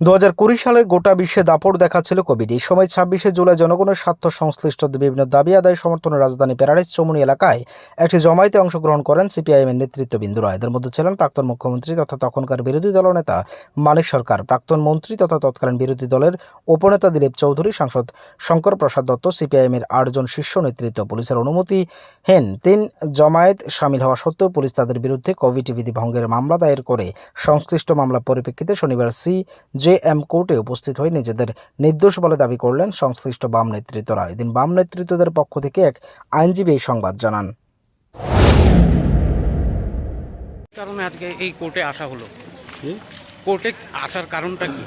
দু হাজার কুড়ি সালে গোটা বিশ্বে দাপট দেখাচ্ছিল কোভিড। এই সময় ছাব্বিশে জুলাই জনগণের স্বার্থ সংশ্লিষ্ট বিভিন্ন দাবি আদায় সমর্থনে রাজধানী প্যারাডাইস চমুনি এলাকায় একটি জমায়েতে অংশগ্রহণ করেন সিপিআইএমের নেতৃত্ববৃন্দরা। এদের মধ্যে ছিলেন প্রাক্তন মুখ্যমন্ত্রী তথা তখনকার বিরোধী দলনেতা মানিক সরকার, প্রাক্তন মন্ত্রী তথা তৎকালীন বিরোধী দলের উপনেতা দিলীপ চৌধুরী, সাংসদ শঙ্কর প্রসাদ দত্ত, সিপিআইএমের আটজন শীর্ষ নেতৃত্ব। পুলিশের অনুমতি হেন তিন জমায়েত সামিল হওয়া সত্ত্বেও পুলিশ তাদের বিরুদ্ধে কোভিড বিধি ভঙ্গের মামলা দায়ের করে সংশ্লিষ্ট মামলার পরিপ্রেক্ষিতে শনিবার সি জে এম কোর্টে উপস্থিত হয়ে নিজেদের নির্দোষ বলে দাবি করলেন সংশ্লিষ্ট বাম নেতৃত্বরা। এদিন বাম নেতৃত্বদের পক্ষ থেকে এক আইনজীবী এই সংবাদ জানান। কারণে আজকে এই কোর্টে আসা হলো? কি? কোর্টে আসার কারণটা কি?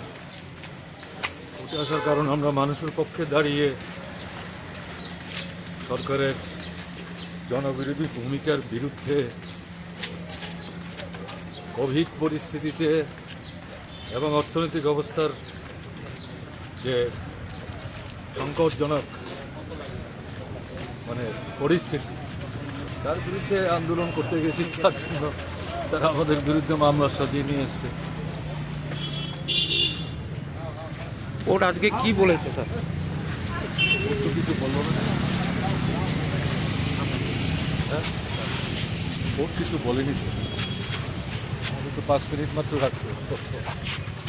উঠে আসার কারণ আমরা মানুষের পক্ষে দাঁড়িয়ে সরকারের জনবিরোধী ভূমিকার বিরুদ্ধে কোভিড পরিস্থিতিতে এবং অর্থনৈতিক অবস্থার যে সংকটজনক মানে পরিস্থিতি তার বিরুদ্ধে আন্দোলন করতে গেছি তার জন্য তারা আমাদের বিরুদ্ধে মামলা সাজিয়ে নিয়ে এসছে। কোর্ট আজকে কি বলেছে স্যার? ও কিছু বলল না। হ্যাঁ? ওর কিছু বলেনি তো। तो पास मिनट मत रखो